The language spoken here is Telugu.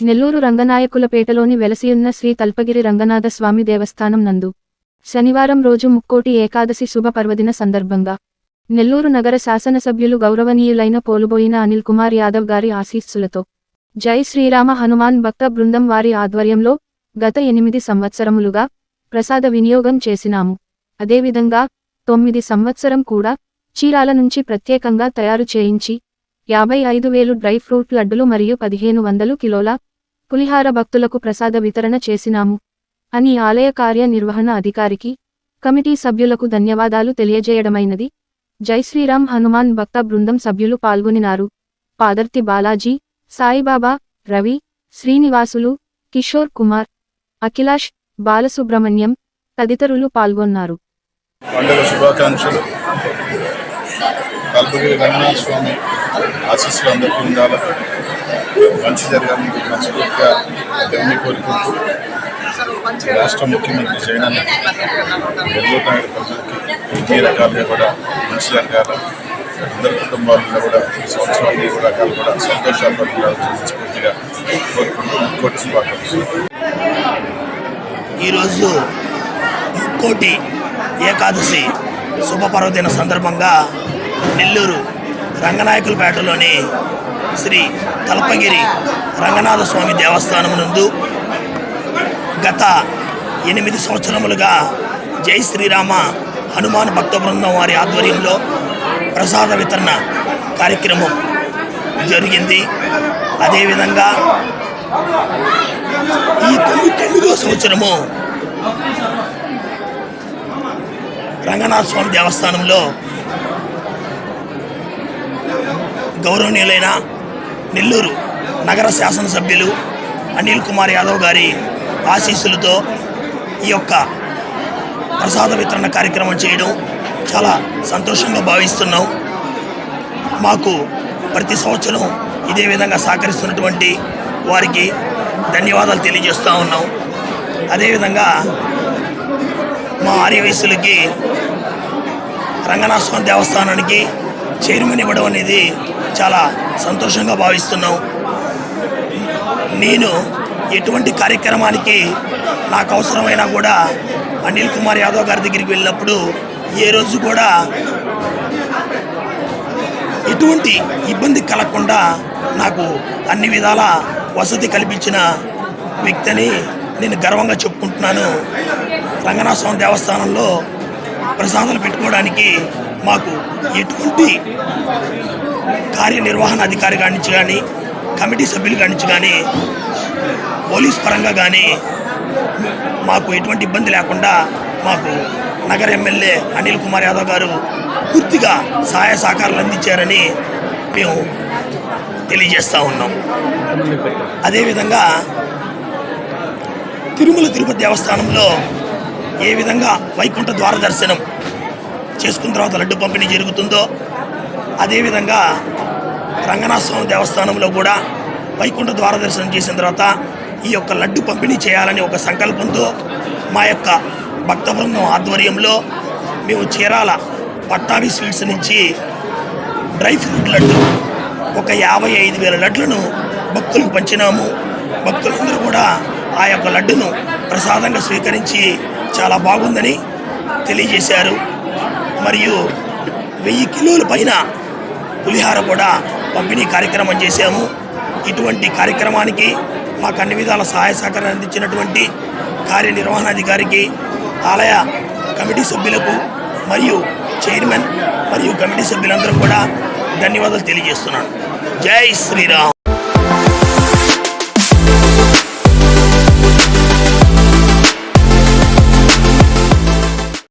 నెల్లూరు రంగనాయకులపేటలోని వెలసియున్న శ్రీ తల్పగిరి రంగనాథ స్వామి దేవస్థానం నందు శనివారం రోజు ముక్కోటి ఏకాదశి శుభ పర్వదిన సందర్భంగా నెల్లూరు నగర శాసనసభ్యులు గౌరవనీయులైన పోలుబోయిన అనిల్ కుమార్ యాదవ్ గారి ఆశీస్సులతో జై శ్రీరామ హనుమాన్ భక్త బృందం వారి ఆధ్వర్యంలో గత ఎనిమిది సంవత్సరములుగా ప్రసాద వినియోగం చేసినాము. అదేవిధంగా తొమ్మిది సంవత్సరం కూడా చీరాల నుంచి ప్రత్యేకంగా తయారు చేయించి యాభై ఐదు వేలు డ్రై ఫ్రూట్ లడ్డులు మరియు పదిహేను వందలు కిలోల పులిహార భక్తులకు ప్రసాద వితరణ చేసినాము. అని ఆలయ కార్యనిర్వహణ అధికారికి కమిటీ సభ్యులకు ధన్యవాదాలు తెలియజేయడమైనది. జై శ్రీరామ్ హనుమాన్ భక్త బృందం సభ్యులు పాల్గొనినారు. పాదర్తి బాలాజీ సాయిబాబా రవి శ్రీనివాసులు కిషోర్ కుమార్ అఖిలాష్ బాలసుబ్రహ్మణ్యం తదితరులు పాల్గొన్నారు. పండుగ శుభాకాంక్షలు. కల్పగిరి రంగనాథ స్వామి ఆశీస్సులు అందరికీ ఉండాలి. మంచి జరగాలని మనస్ఫూర్తిగా దేవుని కోరుకుంటూ రాష్ట్ర ముఖ్యమంత్రి జగన్ నెల్లూరు నగర ప్రజలకి అన్ని రకాలుగా కూడా మంచి జరగాల. అందరి కుటుంబాలలో కూడా ఈ సంవత్సరం అన్ని కూడా రకాలు కూడా సంతోషాలు మనస్ఫూర్తిగా కోరుకుంటూ ముక్కోటి శుభాకాంక్షలు. ఈరోజు ముక్కోటి ఏకాదశి శుభ పర్వదిన సందర్భంగా నెల్లూరు రంగనాయకులపేటలోని శ్రీ తలపగిరి రంగనాథ స్వామి దేవస్థానం నందు గత ఎనిమిది సంవత్సరములుగా జై శ్రీరామ హనుమాన్ భక్త బృందం వారి ఆధ్వర్యంలో ప్రసాద వితరణ కార్యక్రమం జరిగింది. అదేవిధంగా ఈ తొమ్మిది తొమ్మిదో సంవత్సరము రంగనాథ స్వామి దేవస్థానంలో గౌరవనీయులైన నెల్లూరు నగర శాసనసభ్యులు అనిల్ కుమార్ యాదవ్ గారి ఆశీస్సులతో ఈ యొక్క ప్రసాద వితరణ కార్యక్రమం చేయడం చాలా సంతోషంగా భావిస్తున్నాం. మాకు ప్రతి సంవత్సరం ఇదే విధంగా సహకరిస్తున్నటువంటి వారికి ధన్యవాదాలు తెలియజేస్తూ ఉన్నాం. అదేవిధంగా మా ఆర్యవయస్సులకి రంగనాథ స్వామి దేవస్థానానికి చైర్మన్ ఇవ్వడం అనేది చాలా సంతోషంగా భావిస్తున్నాం నేను ఎటువంటి కార్యక్రమానికి నాకు అవసరమైనా కూడా అనిల్ కుమార్ యాదవ్ గారి దగ్గరికి వెళ్ళినప్పుడు ఏ రోజు కూడా ఎటువంటి ఇబ్బంది కలగకుండా నాకు అన్ని విధాల వసతి కల్పించిన వ్యక్తిని నేను గర్వంగా చెప్పుకుంటున్నాను. రంగనాథ స్వామి దేవస్థానంలో ప్రసాదాలు పెట్టుకోవడానికి మాకు ఎటువంటి కార్యనిర్వహణ అధికారి కానించి కానీ కమిటీ సభ్యులు కానించి కానీ పోలీస్ పరంగా కానీ మాకు ఎటువంటి ఇబ్బంది లేకుండా మాకు నగర ఎమ్మెల్యే అనిల్ కుమార్ యాదవ్ గారు పూర్తిగా సహాయ సహకారాలు అందించారని మేము తెలియజేస్తూ ఉన్నాం. అదేవిధంగా తిరుమల తిరుపతి దేవస్థానంలో ఏ విధంగా వైకుంఠ ద్వార దర్శనం చేసుకున్న తర్వాత లడ్డు పంపిణీ జరుగుతుందో అదేవిధంగా రంగనాథ స్వామి దేవస్థానంలో కూడా వైకుంఠ ద్వార దర్శనం చేసిన తర్వాత ఈ యొక్క లడ్డు పంపిణీ చేయాలని ఒక సంకల్పంతో మా యొక్క భక్త బృందం ఆధ్వర్యంలో మేము చీరాల పట్టాభి స్వీట్స్ నుంచి డ్రై ఫ్రూట్ లడ్డు ఒక యాభై ఐదు వేల లడ్లను భక్తులకు పంచినాము. భక్తులందరూ కూడా ఆ యొక్క లడ్డును ప్రసాదంగా స్వీకరించి చాలా బాగుందని తెలియజేశారు. మరియు వెయ్యి కిలోల పైన పులిహార కూడా పంపిణీ కార్యక్రమం చేశాము. ఇటువంటి కార్యక్రమానికి మాకు అన్ని విధాల సహాయ సహకారం అందించినటువంటి కార్యనిర్వహణాధికారికి ఆలయ కమిటీ సభ్యులకు మరియు చైర్మన్ మరియు కమిటీ సభ్యులందరూ కూడా ధన్యవాదాలు తెలియజేస్తున్నాను. జై శ్రీరామ్.